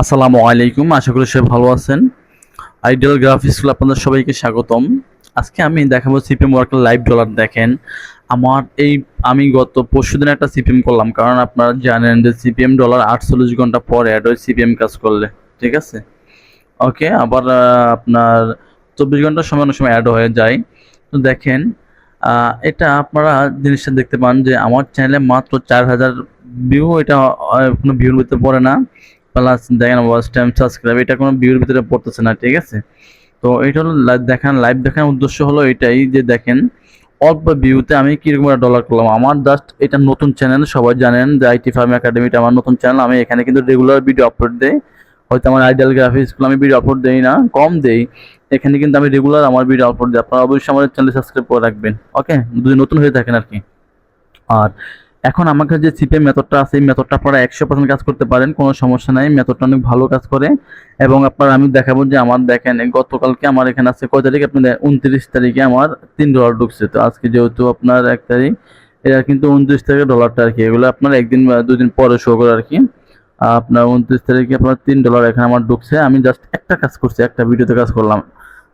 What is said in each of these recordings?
আসসালামু আলাইকুম, আশা করি সবাই ভালো আছেন। আইডিয়াল গ্রাফিক্স স্কুল আপনাদের সবাইকে স্বাগতম। আজকে আমি দেখাবো সিপিএম ওয়ার্কের লাইভ ডলার দেখেন। আমার এই আমি গত পরশু দিন একটা সিপিএম করলাম, কারণ আপনারা জানেন যে সিপিএম ডলার আটচল্লিশ ঘণ্টা পর অ্যাড হয় সিপিএম কাজ করলে, ঠিক আছে? ওকে আবার আপনার চব্বিশ ঘণ্টার সময় অনেক সময় অ্যাড হয়ে যায়। তো দেখেন এটা আপনারা জিনিসটা দেখতে পান যে আমার চ্যানেলে মাত্র চার হাজার ভিউ এটা কোনো ভিউর ভিতরে পড়ে না। প্লাস দেখেন ওয়াচ টাইম সাবস্ক্রাইব এটা কোনো ভিউর ভিতরে পড়তেছে না, ঠিক আছে? তো এটা হলো দেখান লাইভ দেখানোর উদ্দেশ্য হলো এটাই যে দেখেন, অল্প ভিউতে আমি কীরকম একটা ডলার করলাম। আমার জাস্ট এটা নতুন চ্যানেল সবাই জানেন যে আইটি ফার্ম একাডেমিটা আমার নতুন চ্যানেল আমি এখানে কিন্তু রেগুলার ভিডিও আপলোড দেই। হয়তো আমার আইডিয়াল গ্রাফিক্সগুলো আমি ভিডিও আপলোড দেই না, কম দেই। এখানে কিন্তু আমি রেগুলার আমার ভিডিও আপলোড দিই। আপনারা অবশ্যই আমার চ্যানেল সাবস্ক্রাইব করে রাখবেন ওকে যদি নতুন হয়ে থাকেন আর কি। আর এখন আমার কাছে যে সিপিএম মেথডটা আছে, এই মেথডটা আপনারা একশো পার্সেন্ট কাজ করতে পারেন, কোনো সমস্যা নাই। মেথডটা অনেক ভালো কাজ করে। এবং আপনার আমি দেখাবো যে আমার দেখেন গতকালকে আমার এখানে আছে কয় তারিখ? আপনি উনত্রিশ তারিখে আমার তিন ডলার ঢুকছে। তো আজকে যেহেতু আপনার এক তারিখ, এটা কিন্তু উনত্রিশ তারিখে ডলারটা আর কি। এগুলো আপনার একদিন দুদিন পরে শো করে আর কি। আপনার উনত্রিশ তারিখে আপনার তিন ডলার এখানে আমার ঢুকছে। আমি জাস্ট একটা কাজ করছি, একটা ভিডিওতে কাজ করলাম।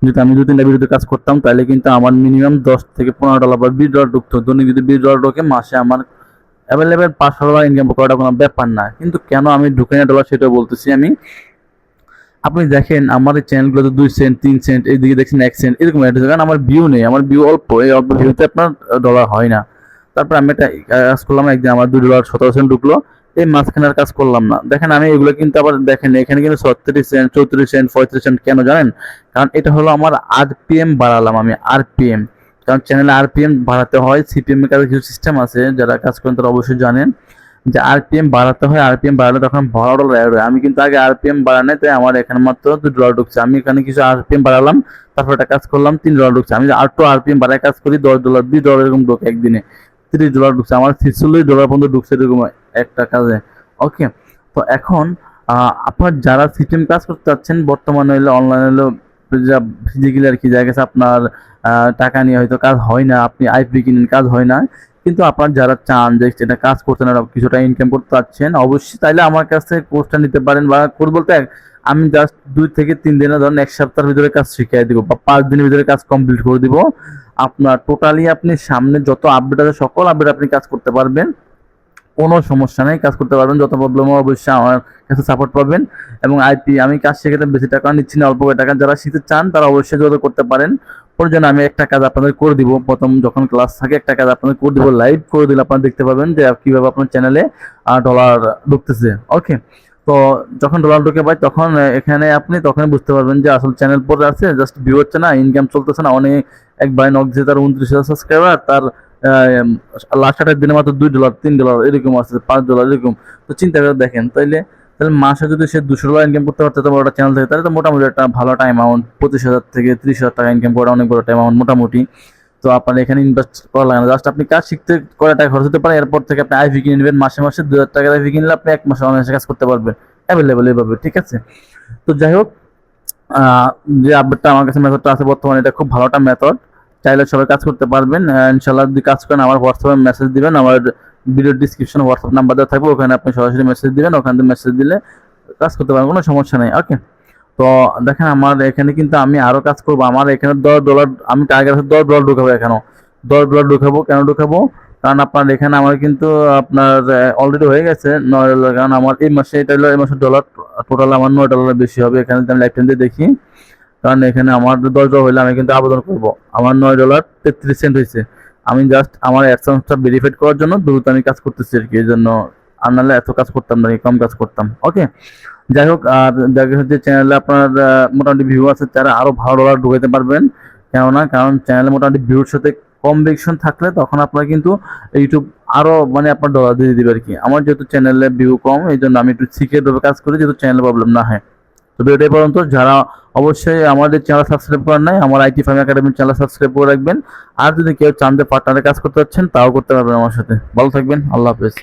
যদি আমি দু তিনটা ভিডিওতে কাজ করতাম, তাহলে কিন্তু আমার মিনিমাম দশ থেকে পনেরো ডলার বা বিশ ডলার ঢুকতো। দৈনিক যদি বিশ ডলার ঢোকে, মাসে আমার অ্যাভেলেবেল পাঁচশো ডলার ইনকাম করাটা কোনো ব্যাপার না। কিন্তু কেন আমি ঢুকে না ডলার সেটা বলতেছি আমি। আপনি দেখেন আমার চ্যানেলগুলোতে দুই সেন্ট তিন সেন্ট এইদিকে দেখছেন এক সেন্ট এরকম অ্যাড কারণ আমার ভিউ নেই। আমার ভিউ অল্প। এই অল্প ভিউতে আপনার ডলার হয় না। তারপর আমি একটা কাজ করলাম, একদিন আমার দুই ডলার সতেরো সেন্ট ঢুকলো। এই মাঝখানে আর কাজ করলাম না। দেখেন, আমি এগুলো কিন্তু আবার দেখেন, এখানে কিন্তু ছত্রিশ সেন্ট চৌত্রিশ সেন্ট পঁয়ত্রিশ সেন্ট কেন জানেন? কারণ এটা হলো আমার আরপিএম বাড়ালাম আমি, আরপিএম। কারণ চ্যানেলে আরপিএম বাড়াতে হয় সিপিএম এর কাছে সিস্টেম আছে, যারা কাজ করেন তারা অবশ্যই জানেন যে আরপিএম বাড়াতে হয় আরপিএম বাড়ালে তখন বারো ডলার অ্যাড হয়। আমি কিন্তু আগে আরপিএম বাড়ানো তাই আমার এখানে মাত্র দুই ডলার ঢুকছে। আমি এখানে কিছু আরপিএম বাড়ালাম, তারপর একটা কাজ করলাম, তিন ডলার ঢুকছে। আমি আর টু আরপিএম বাড়ায় কাজ করি, দশ ডলার বিশ ডলার এরকম ঢুকে একদিনে। তিরিশ ডলার ঢুকছে, আমার ছিচল্লিশ ডলার পর্যন্ত ঢুকছে এরকম একটা কাজে। ওকে তো এখন আপনার যারা সিপিএম কাজ করতে চাচ্ছেন, বর্তমানে হলো অনলাইনে হলো ফিজিক্যালি আর কি দেখা গেছে আপনার টাকা নিয়ে হয়তো কাজ হয় না, আপনি আইপি কিনেন, কাজ হয় না। কিন্তু আপনার যারা চান যে এটা কাজ করতে না কিছুটা ইনকাম করতে চাচ্ছেন, অবশ্যই তাইলে আমার কাছ থেকে কোর্সটা নিতে পারেন বা কোর্স বলতে আমি জাস্ট দুই থেকে তিন দিনে ধরেন এক সপ্তাহের ভিতরে কাজ শিখিয়ে দিব বা পাঁচ দিনের ভিতরে কাজ কমপ্লিট করে দিব। আপনার টোটালি আপনি সামনে যত আপডেট আছে, সকল আপডেট আপনি কাজ করতে পারবেন। কোনো সমস্যা নেই, কাজ করতে পারবেন, যত প্রবলেম অবশ্যই আমার কাছে সাপোর্ট পাবেন। এবং আইপি আমি কাজ শেখাতে বেশি টাকা নিচ্ছি না, অল্প টাকা। যারা শিখতে চান, তারা অবশ্যই যোগাযোগ করতে পারেন। প্রয়োজন আমি একটা কাজ আপনাদের করে দিব। প্রথম যখন ক্লাস থাকে, একটা কাজ আপনাদের করে দিব লাইভ করে দিলে আপনারা দেখতে পাবেন যে কীভাবে আপনার চ্যানেলে ডলার ঢুকতেছে। ওকে তো যখন ডলার ঢুকে পাই তখন এখানে আপনি তখন বুঝতে পারবেন যে আসল চ্যানেল পরে আছে জাস্ট ভিউ হচ্ছে না ইনকাম চলতেছে না। অনেক, একবার নক দিয়েছে তার উনত্রিশ হাজার সাবস্ক্রাইবার তার লাস্ট আটের দিনে মাত্র দুই ডলার তিন ডলার এরকম আছে, পাঁচ ডলার এরকম। তো চিন্তা করে দেখেন, তাইলে, তাহলে মাসে যদি সে দুশো ডলার ইনকাম করতে পারতো তো বড় চ্যানেল থাকে। তাহলে তো মোটামুটি একটা ভালো একটা অ্যামাউন্ট পঁচিশ হাজার থেকে ত্রিশ হাজার টাকা ইনকাম করা অনেক বড় একটা অ্যামাউন্ট মোটামুটি। তো আপনার এখানে ইনভেস্ট করা লাগে না। জাস্ট আপনি কাজ শিখতে করে টাকা খরচ হতে পারে, এরপর থেকে আপনি আইভি কিনে নেবেন, মাসে মাসে দু হাজার টাকার আইভি কিনলে আপনি এক মাসে অনায়াসে কাজ করতে পারবেন। অ্যাভেলেবেল এইভাবে, ঠিক আছে? তো যাই হোক যে আপডেটটা আমার কাছে মেথডটা আছে বর্তমানে, এটা খুব ভালো একটা মেথড চাইলে সবাই কাজ করতে পারবেন। ইনশাল্লাহ যদি কাজ করেন, আমার হোয়াটসঅ্যাপে মেসেজ দিবেন, আমার ভিডিও ডিসক্রিপশনে হোয়াটসঅ্যাপ নাম্বার দেওয়া থাকবে, ওখানে আপনি সরাসরি মেসেজ দিবেন, ওখান থেকে মেসেজ দিলে কাজ করতে পারবেন, কোনো সমস্যা নেই ওকে তো দেখেন আমার এখানে কিন্তু আমি আরও কাজ করব। আমার এখানে দশ ডলার আমি টার্গেট আছে দশ ডলার ঢুকাবো এখানেও দশ ডলার ঢুকাবো, কেন ঢুকাবো? কারণ আপনার এখানে আমার কিন্তু আপনার অলরেডি হয়ে গেছে নয় ডলার কারণ আমার এই মাসে এটা হলো, এই মাসে ডলার টোটাল আমার নয় ডলার বেশি হবে। এখানে আমি লাইফ টাইম দিয়ে দেখি কারণ এখানে আমার দশ ডলার হলে আমি কিন্তু আবেদন করব। আমার নয় ডলার তেত্রিশ সেন্ট হয়েছে আমি জাস্ট আমার অ্যাডসেন্সটা ভেরিফাইড করার জন্য দ্রুত আমি কাজ করতেছি আর কি। এই জন্য আর নাহলে এত কাজ করতাম না কম কাজ করতাম। ওকে যাই হোক, আর দেখা হচ্ছে চ্যানেলে আপনার মোটামুটি ভিউ আছে, তারা আরও ভালো ডলার ঢুকাইতে পারবেন। কেননা, কারণ চ্যানেলে মোটামুটি ভিউর সাথে কম কম্বিনেশন থাকলে তখন আপনার কিন্তু ইউটিউব আরও মানে আপনার ডলার দিয়ে দিবে আর কি। আমার যেহেতু চ্যানেলে ভিউ কম, এই জন্য আমি একটু শিখে ভাবে কাজ করি, যেহেতু চ্যানেলে প্রবলেম না হয়। তো এটাই পর্যন্ত। যারা অবশ্যই আমাদের চ্যানেল সাবস্ক্রাইব করেন নাই, আমার আইটি ফার্ম একাডেমির চ্যানেল সাবস্ক্রাইব করে রাখবেন। আর যদি কেউ চান্দে পার্টনারে কাজ করতে চাচ্ছেন, তাও করতে পারবেন আমার সাথে। ভালো থাকবেন, আল্লাহ হাফেজ।